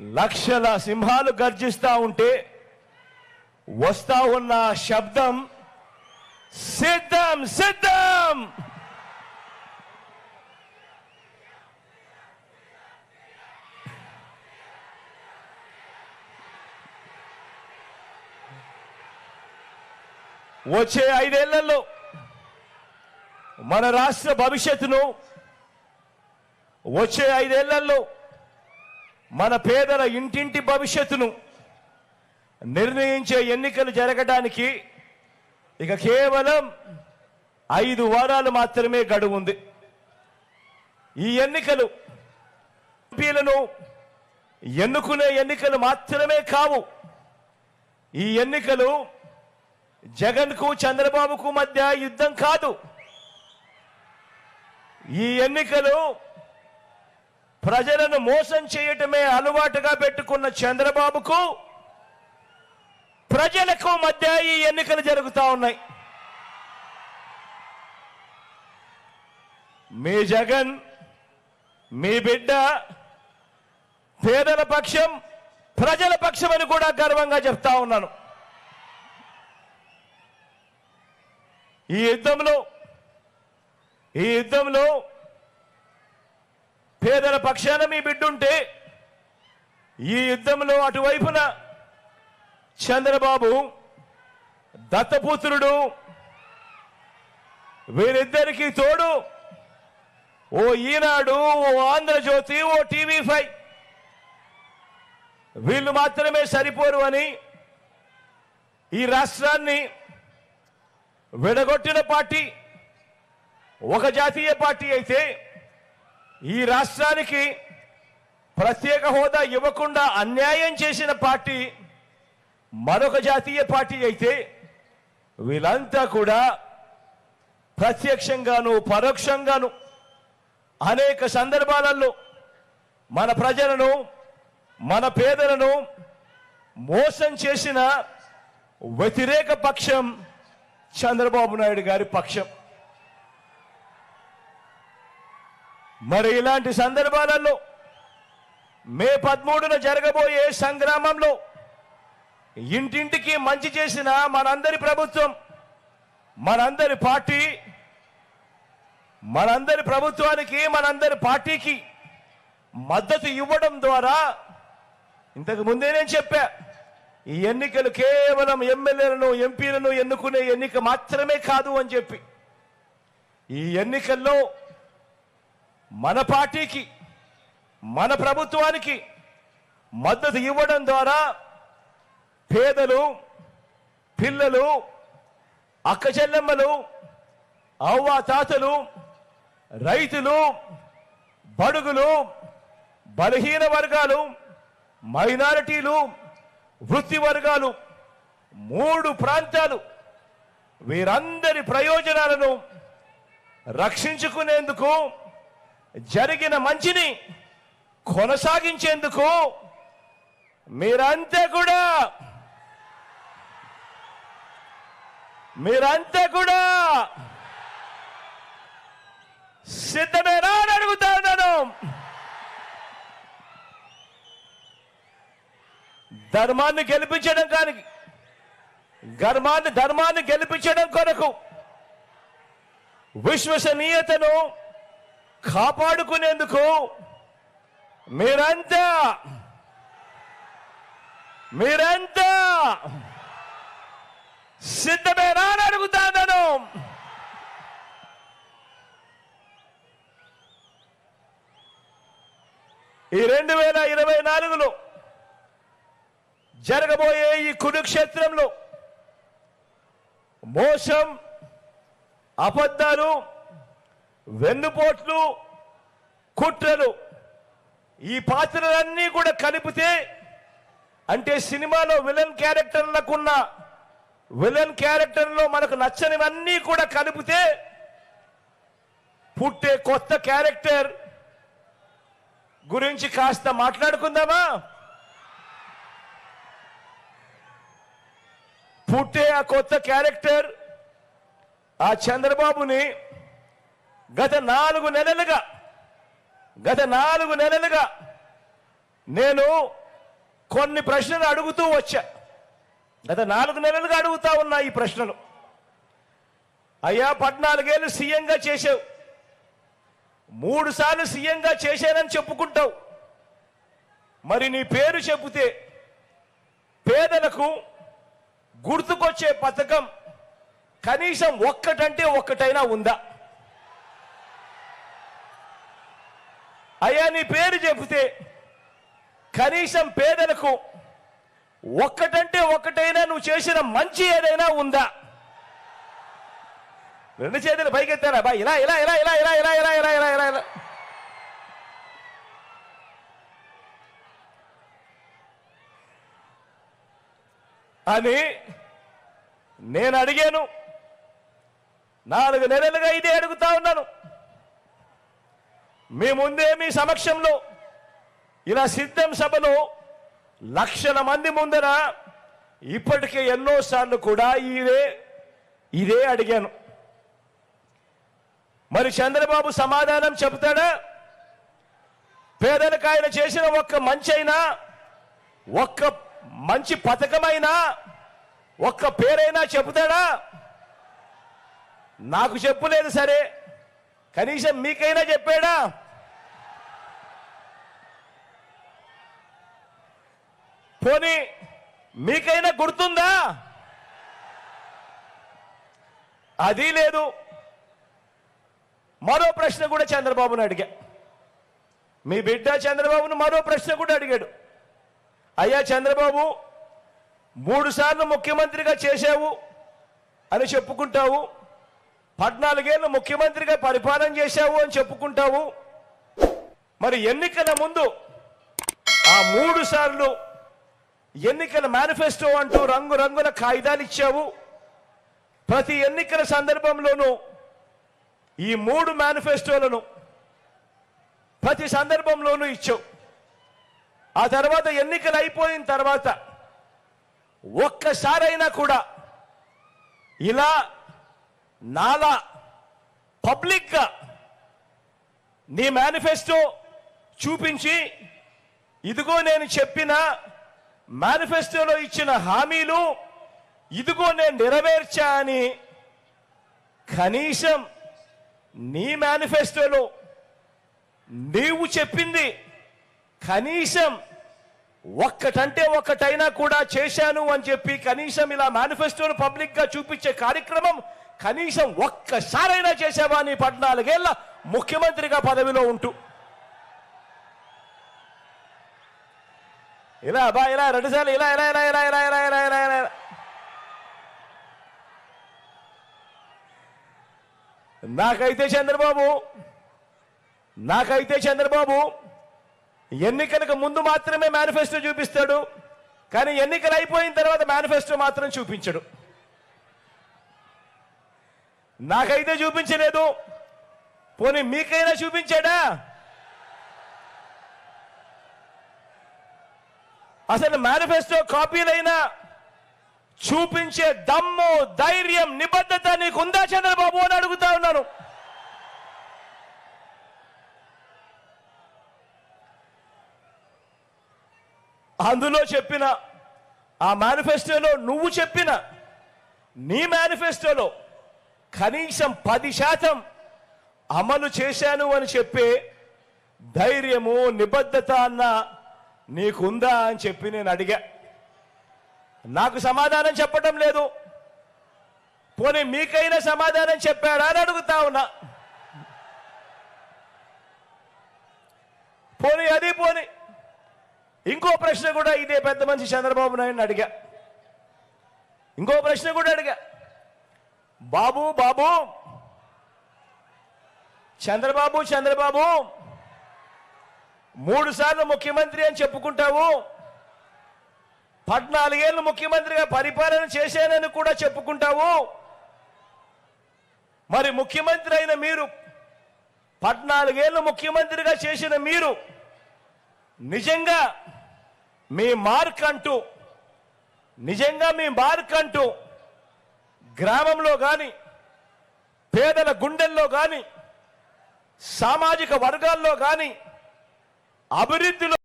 లక్షల సింహాలు గర్జిస్తూ ఉంటే వస్తా ఉన్న శబ్దం సిద్ధం సిద్ధం! వచ్చే ఐదేళ్ళలో మన రాష్ట్ర భవిష్యత్తును వచ్చే ఐదేళ్ళలో మన పేదల ఇంటింటి భవిష్యత్తును నిర్ణయించే ఎన్నికలు జరగడానికి ఇక కేవలం ఐదు వారాలు మాత్రమే గడువు ఉంది. ఈ ఎన్నికలు ఎంపీలను ఎన్నుకునే ఎన్నికలు మాత్రమే కావు. ఈ ఎన్నికలు జగన్కు చంద్రబాబుకు మధ్య యుద్ధం కాదు. ఈ ఎన్నికలు ప్రజలను మోసం చేయటమే అలవాటుగా పెట్టుకున్న చంద్రబాబుకు ప్రజలకు మధ్య ఈ ఎన్నికలు జరుగుతూ ఉన్నాయి. మీ జగన్ మీ బిడ్డ పేదల పక్షం ప్రజల పక్షం అని కూడా గర్వంగా చెప్తా ఉన్నాను. ఈ యుద్ధంలో ఈ యుద్ధంలో పేదల పక్షాన మీ బిడ్డుంటే ఈ యుద్ధంలో అటువైపున చంద్రబాబు దత్తపుత్రుడు వీరిద్దరికీ తోడు ఓ ఈనాడు ఓ ఆంధ్రజ్యోతి ఓ టీవీ ఫైవ్. వీళ్ళు మాత్రమే సరిపోరు అని ఈ రాష్ట్రాన్ని విడగొట్టిన పార్టీ ఒక జాతీయ పార్టీ అయితే ఈ రాష్ట్రానికి ప్రత్యేక హోదా ఇవ్వకుండా అన్యాయం చేసిన పార్టీ మరొక జాతీయ పార్టీ అయితే వీళ్ళంతా కూడా ప్రత్యక్షంగాను పరోక్షంగాను అనేక సందర్భాలలో మన ప్రజలను మన పేదలను మోసం చేసిన వ్యతిరేక పక్షం చంద్రబాబు నాయుడు గారి పక్షం. మరి ఇలాంటి సందర్భాలలో మే పదమూడున జరగబోయే సంగ్రామంలో ఇంటింటికి మంచి చేసిన మనందరి ప్రభుత్వం మనందరి పార్టీ మనందరి ప్రభుత్వానికి మనందరి పార్టీకి మద్దతు ఇవ్వడం ద్వారా ఇంతకు ముందే నేను చెప్పా ఈ ఎన్నికలు కేవలం ఎమ్మెల్యేలను ఎంపీలను ఎన్నుకునే ఎన్నిక మాత్రమే కాదు అని చెప్పి ఈ ఎన్నికల్లో మన పార్టీకి మన ప్రభుత్వానికి మద్దతు ఇవ్వడం ద్వారా పేదలు పిల్లలు అక్క చెల్లెమ్మలు అవ్వ తాతలు రైతులు బడుగులు బలహీన వర్గాలు మైనారిటీలు వృత్తి వర్గాలు మూడు ప్రాంతాలు వీరందరి ప్రయోజనాలను రక్షించుకునేందుకు జరిగిన మంచిని కొనసాగించేందుకు మీరంతా కూడా మీరంతా కూడా సిద్ధమేనా అని అడుగుతా ఉన్నాను. ధర్మాన్ని గెలిపించడం కానీ ధర్మాన్ని ధర్మాన్ని గెలిపించడం కొరకు విశ్వసనీయతను కాపాడుకునేందుకు మీరంతా మీరంతా సిద్ధమేనా అని అడుగుతాను. ఈ రెండు వేల ఇరవై నాలుగులో జరగబోయే ఈ కురుక్షేత్రంలో మోసం అబద్ధాలు వెన్నుపోట్లు కుట్రలు ఈ పాత్రలన్నీ కూడా కలిపితే అంటే సినిమాలో విలన్ క్యారెక్టర్లకున్న విలన్ క్యారెక్టర్లో మనకు నచ్చనివన్నీ కూడా కలిపితే పుట్టే కొత్త క్యారెక్టర్ గురించి కాస్త మాట్లాడుకుందామా? పుట్టే ఆ కొత్త క్యారెక్టర్ ఆ చంద్రబాబుని గత నాలుగు నెలలుగా గత నాలుగు నెలలుగా నేను కొన్ని ప్రశ్నలు అడుగుతూ వచ్చా. గత నాలుగు నెలలుగా అడుగుతా ఉన్నా ఈ ప్రశ్నలు. అయ్యా పద్నాలుగేళ్ళు సీఎంగా చేసావు మూడు సార్లు సీఎంగా చేశానని చెప్పుకుంటావు. మరి నీ పేరు చెబితే పేదలకు గుర్తుకొచ్చే పథకం కనీసం ఒక్కటంటే ఒక్కటైనా ఉందా? అయ్యా నీ పేరు చెబితే కనీసం పేదలకు ఒక్కటంటే ఒక్కటైనా నువ్వు చేసిన మంచి ఏదైనా ఉందా రెండు చేతులు పైకెత్తారా బా ఇలా ఇలా ఇలా ఇలా ఇలా ఇలా ఇలా ఇలా ఇలా ఇలా ఇలా అని నేను అడిగాను నాలుగు నెలలుగా ఇదే అడుగుతా ఉన్నాను మీ ముందే మీ సమక్షంలో ఇలా సిద్ధం సభలో లక్షల మంది ముందర ఇప్పటికే ఎన్నోసార్లు కూడా ఇదే ఇదే అడిగాను. మరి చంద్రబాబు సమాధానం చెబుతాడా? పేదలకు ఆయన చేసిన ఒక్క మంచి అయినా ఒక్క మంచి పథకమైనా ఒక్క పేరైనా చెబుతాడా? నాకు చెప్పులేదు సరే కనీసం మీకైనా చెప్పాడా? పోనీ మీకైనా గుర్తుందా? అది లేదు. మరో ప్రశ్న కూడా చంద్రబాబును అడిగా. మీ బిడ్డ చంద్రబాబును మరో ప్రశ్న కూడా అడిగాడు. అయ్యా చంద్రబాబు మూడు సార్లు ముఖ్యమంత్రిగా చేశావు అని చెప్పుకుంటావు. పద్నాలుగేళ్ళు ముఖ్యమంత్రిగా పరిపాలన చేశావు అని చెప్పుకుంటావు. మరి ఎన్నికల ముందు ఆ మూడు సార్లు ఎన్నికల మేనిఫెస్టో అంటూ రంగురంగుల కాగితాలు ఇచ్చావు ప్రతి ఎన్నికల సందర్భంలోనూ ఈ మూడు మేనిఫెస్టోలను ప్రతి సందర్భంలోనూ ఇచ్చావు. ఆ తర్వాత ఎన్నికలు అయిపోయిన తర్వాత ఒక్కసారైనా కూడా ఇలా నాలా పబ్లిక్గా నీ మేనిఫెస్టో చూపించి ఇదిగో నేను చెప్పిన మేనిఫెస్టోలో ఇచ్చిన హామీలు ఇదిగో నేను నెరవేర్చా అని కనీసం నీ మేనిఫెస్టోలో నీవు చెప్పింది కనీసం ఒక్కటంటే ఒక్కటైనా కూడా చేశాను అని చెప్పి కనీసం ఇలా మేనిఫెస్టోను పబ్లిక్గా చూపించే కార్యక్రమం కనీసం ఒక్కసారైనా చేసావా నీ పద్నాలుగేళ్ళ ముఖ్యమంత్రిగా పదవిలో ఉంటూ ఇలా బా ఇలా రెండుసార్లు ఇలా ఇలా ఇలా ఇలా ఇలా ఇలా ఇలా ఇలా ఇలా. నాకైతే చంద్రబాబు నాకైతే చంద్రబాబు ఎన్నికలకు ముందు మాత్రమే మేనిఫెస్టో చూపిస్తాడు కానీ ఎన్నికలు అయిపోయిన తర్వాత మేనిఫెస్టో మాత్రం చూపించడు. నాకైతే చూపించలేదు పోనీ మీకైనా చూపించాడా? అసలు మేనిఫెస్టో కాపీలైనా చూపించే దమ్ము ధైర్యం నిబద్ధత నీకుందా చంద్రబాబు అని అడుగుతా ఉన్నాను. అందులో చెప్పిన ఆ మేనిఫెస్టోలో నువ్వు చెప్పిన నీ మేనిఫెస్టోలో కనీసం పది శాతం అమలు చేశాను అని చెప్పే ధైర్యము నిబద్ధత అన్న నీకుందా అని చెప్పి నేను అడిగా. నాకు సమాధానం చెప్పటం లేదు. పోనీ మీకైనా సమాధానం చెప్పాడా అని అడుగుతా ఉన్నా. పోనీ అది పోనీ. ఇంకో ప్రశ్న కూడా ఇదే పెద్ద మనిషి చంద్రబాబు నాయుడు అడిగా. ఇంకో ప్రశ్న కూడా అడిగా. బాబు బాబు. చంద్రబాబు చంద్రబాబు. మూడు సార్లు ముఖ్యమంత్రి అని చెప్పుకుంటావు. పద్నాలుగేళ్ళు ముఖ్యమంత్రిగా పరిపాలన చేశానని కూడా చెప్పుకుంటావు. మరి ముఖ్యమంత్రి అయిన మీరు పద్నాలుగేళ్ళు ముఖ్యమంత్రిగా చేసిన మీరు నిజంగా మీ మార్క్ అంటూ నిజంగా మీ మార్క్ అంటూ గ్రామంలో కానీ పేదల గుండెల్లో కానీ సామాజిక వర్గాల్లో కానీ అభివృద్ధిలో